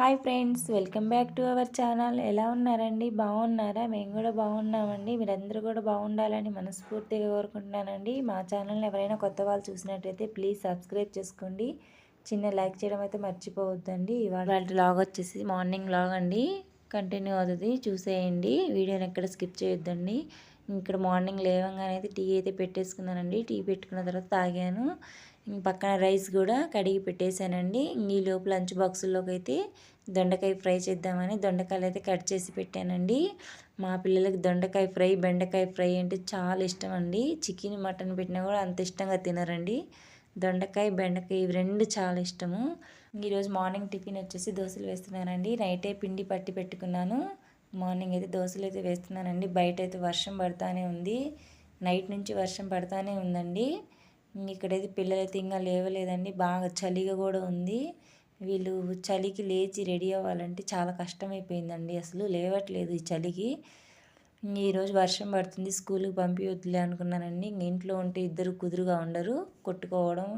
Hi friends welcome back to our channel. ఎలా ఉన్నారండి? బాగున్నారా? మేము కూడా బాగున్నామండి. మీరందరూ కూడా బాగుండాలని మనస్ఫూర్తిగా కోరుకుంటున్నానండి. మా ఛానల్ని ఎవరైనా కొత్త వాళ్ళు చూసినట్టయితే ప్లీజ్ సబ్స్క్రైబ్ చేసుకోండి. చిన్న లైక్ చేయడం అయితే మర్చిపోవద్దండి. ఇవాళ లాగ్ వచ్చేసి మార్నింగ్ లాగ్ అండి. కంటిన్యూ అవుతుంది. చూసేయండి. వీడియోని ఎక్కడ స్కిప్ చేయొద్దండి. ఇక్కడ మార్నింగ్ లేవంగానే అయితే టీ అయితే పెట్టేసుకున్నానండి. టీ పెట్టుకున్న తర్వాత తాగాను. పక్కన రైస్ కూడా కడిగి పెట్టేశానండి. ఈ లోపు లంచ్ బాక్సుల్లోకి అయితే దొండకాయ ఫ్రై చేద్దామని దొండకాయలు అయితే కట్ చేసి పెట్టానండి. మా పిల్లలకి దొండకాయ ఫ్రై బెండకాయ ఫ్రై అంటే చాలా ఇష్టం అండి. చికెన్ మటన్ పెట్టినా కూడా అంత ఇష్టంగా తినరండి. దొండకాయ బెండకాయ ఇవి రెండు చాలా ఇష్టము. ఈరోజు మార్నింగ్ టిఫిన్ వచ్చేసి దోశలు వేస్తున్నానండి. నైటే పిండి పట్టి పెట్టుకున్నాను. మార్నింగ్ అయితే దోశలు అయితే వేస్తున్నానండి. బయట అయితే వర్షం పడతానే ఉంది. నైట్ నుంచి వర్షం పడతానే ఉందండి. ఇక్కడైతే పిల్లలైతే ఇంకా లేవలేదండి. బాగా చలిగా కూడా ఉంది. వీళ్ళు చలికి లేచి రెడీ అవ్వాలంటే చాలా కష్టమైపోయిందండి. అసలు లేవట్లేదు ఈ చలికి. ఈరోజు వర్షం పడుతుంది. స్కూల్కి పంపించొద్దులే అనుకున్నానండి. ఇంట్లో ఉంటే ఇద్దరు కుదురుగా ఉండరు. కొట్టుకోవడం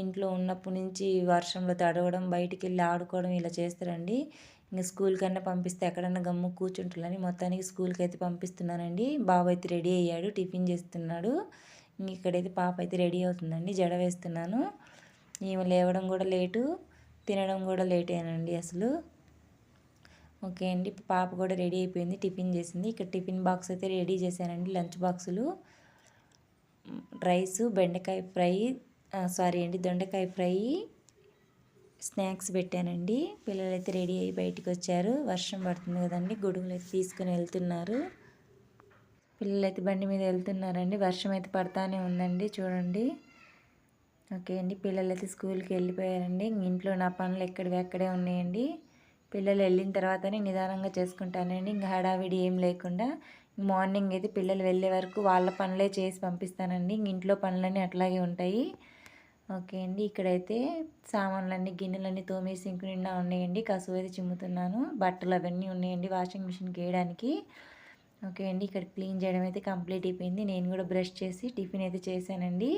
ఇంట్లో ఉన్నప్పటి నుంచి వర్షంలో తడవడం బయటికి వెళ్ళి ఆడుకోవడం ఇలా చేస్తారండి. ఇంకా స్కూల్ కన్నా పంపిస్తే ఎక్కడన్నా గమ్ము కూర్చుంటుందని మొత్తానికి స్కూల్కి అయితే పంపిస్తున్నానండి. బాబు అయితే రెడీ అయ్యాడు. టిఫిన్ చేస్తున్నాడు. ఇక్కడైతే పాప అయితే రెడీ అవుతుందండి. జడ వేస్తున్నాను. ఈమె లేవడం కూడా లేటు తినడం కూడా లేటేనండి అసలు. ఓకే అండి పాప కూడా రెడీ అయిపోయింది టిఫిన్ చేసింది. ఇక్కడ టిఫిన్ బాక్స్ అయితే రెడీ చేశానండి లంచ్ బాక్సులు. రైసు బెండకాయ ఫ్రై సారీ అండి దొండకాయ ఫ్రై స్నాక్స్ పెట్టానండి. పిల్లలు అయితే రెడీ అయ్యి బయటకు వచ్చారు వర్షం పడుతుంది కదండి గొడుగులు అయితే తీసుకుని వెళ్తున్నారు. పిల్లలు అయితే బండి మీద వెళ్తున్నారండి. వర్షం అయితే పడతానే ఉందండి. చూడండి. ఓకే అండి. పిల్లలు అయితే స్కూల్కి వెళ్ళిపోయారండి. ఇంట్లో నా పనులు ఎక్కడివి అక్కడే ఉన్నాయండి. పిల్లలు వెళ్ళిన తర్వాతనే నిదానంగా చేసుకుంటానండి. ఇంకా హడావిడి ఏం లేకుండా మార్నింగ్ అయితే పిల్లలు వెళ్ళే వరకు వాళ్ళ పనులే చేసి పంపిస్తానండి. ఇంట్లో పనులన్నీ అట్లాగే ఉంటాయి. ఓకే అండి. ఇక్కడైతే సామాన్లన్నీ గిన్నెలన్నీ తోమేసి సింకు నిండా ఉన్నాయండి. కసువు అయితే చిమ్ముతున్నాను. బట్టలు అవన్నీ ఉన్నాయండి. వాషింగ్ మిషన్కి వేయడానికి. ఓకే అండి ఇక్కడ క్లీన్ చేయడం అయితే కంప్లీట్ అయిపోయింది. నేను కూడా బ్రష్ చేసి టిఫిన్ అయితే చేశానండి.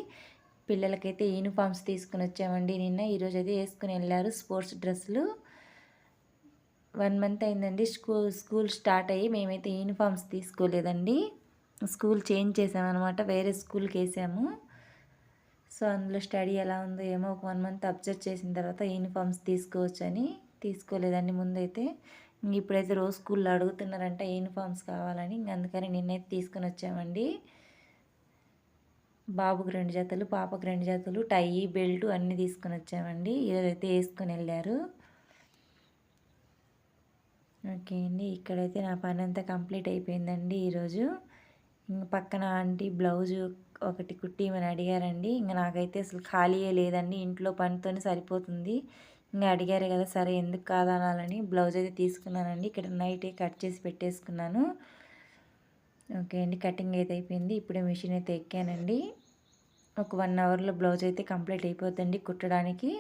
పిల్లలకైతే యూనిఫామ్స్ తీసుకుని వచ్చామండి నిన్న. ఈరోజు అయితే వేసుకుని వెళ్ళారు స్పోర్ట్స్ డ్రెస్సులు. వన్ మంత్ అయిందండి. స్కూల్ స్కూల్ స్టార్ట్ అయ్యి మేమైతే యూనిఫామ్స్ తీసుకోలేదండి. స్కూల్ చేంజ్ చేసామన్నమాట వేరే స్కూల్కి వేసాము. సో అందులో స్టడీ ఎలా ఉందో ఏమో ఒక వన్ మంత్ అబ్జర్వ్ చేసిన తర్వాత యూనిఫామ్స్ తీసుకోవచ్చని తీసుకోలేదండి ముందైతే. ఇప్పుడైతే రోజు స్కూల్లో అడుగుతున్నారంట యూనిఫామ్స్ కావాలని ఇంక అందుకని నిన్నైతే తీసుకుని వచ్చామండి. బాబుకి రెండు జతలు పాపకు రెండు జతలు టై బెల్ట్ అన్నీ తీసుకుని వచ్చామండి. ఈరోజైతే వేసుకొని వెళ్ళారు. ఓకే అండి ఇక్కడైతే నా పని అంతా కంప్లీట్ అయిపోయిందండి ఈరోజు. ఇంకా పక్కన ఆంటీ బ్లౌజు ఒకటి కుట్టి కుట్టిమని అడిగారండి. ఇంకా నాకైతే అసలు ఖాళీయే లేదండి ఇంట్లో పనితోనే సరిపోతుంది. ఇంకా అడిగారు కదా సరే ఎందుకు కాదనాలని బ్లౌజ్ అయితే తీసుకున్నానండి. ఇక్కడ నైట్ కట్ చేసి పెట్టేసుకున్నాను. ఓకే అండి కటింగ్ అయితే అయిపోయింది. ఇప్పుడే మిషన్ అయితే ఎక్కానండి. ఒక వన్ అవర్లో బ్లౌజ్ అయితే కంప్లీట్ అయిపోతుంది కుట్టడానికి.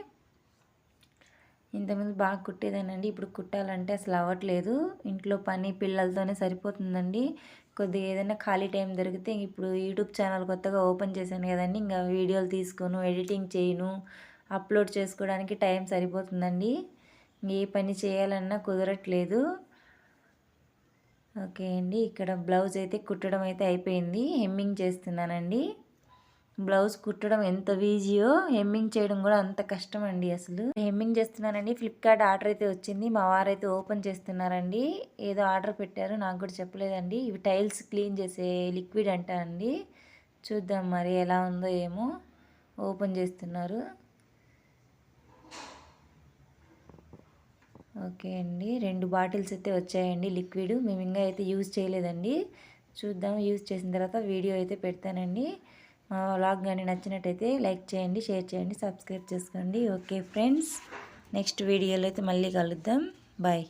ఇంతకుముందు బాగా కుట్టేదానండి ఇప్పుడు కుట్టాలంటే అసలు అవ్వట్లేదు. ఇంట్లో పని పిల్లలతోనే సరిపోతుందండి. కొద్దిగా ఏదైనా ఖాళీ టైం దొరికితే ఇప్పుడు యూట్యూబ్ ఛానల్ కొత్తగా ఓపెన్ చేశాను కదండి ఇంకా వీడియోలు తీసుకోను ఎడిటింగ్ చేయను అప్లోడ్ చేసుకోవడానికి టైం సరిపోతుందండి. ఏ పని చేయాలన్నా కుదరట్లేదు. ఓకే అండి ఇక్కడ బ్లౌజ్ అయితే కుట్టడం అయితే అయిపోయింది. హెమ్మింగ్ చేస్తున్నానండి. బ్లౌజ్ కుట్టడం ఎంత ఈజీయో హెమ్మింగ్ చేయడం కూడా అంత కష్టం అండి అసలు. హెమ్మింగ్ చేస్తున్నానండి. ఫ్లిప్కార్ట్ ఆర్డర్ అయితే వచ్చింది. మా వారైతే ఓపెన్ చేస్తున్నారండి. ఏదో ఆర్డర్ పెట్టారు నాకు కూడా చెప్పలేదండి. ఇవి టైల్స్ క్లీన్ చేసే లిక్విడ్ అంటారండి అండి. చూద్దాం మరి ఎలా ఉందో ఏమో. ఓపెన్ చేస్తున్నారు. ఓకే అండి. రెండు బాటిల్స్ అయితే వచ్చాయండి లిక్విడ్. మేము ఇంకా అయితే యూజ్ చేయలేదండి. చూద్దాం. యూజ్ చేసిన తర్వాత వీడియో అయితే పెడతానండి. మా వ్లాగ్ కానీ నచ్చినట్టయితే లైక్ చేయండి షేర్ చేయండి సబ్స్క్రైబ్ చేసుకోండి. ఓకే ఫ్రెండ్స్ నెక్స్ట్ వీడియోలో అయితే మళ్ళీ కలుద్దాం. బాయ్.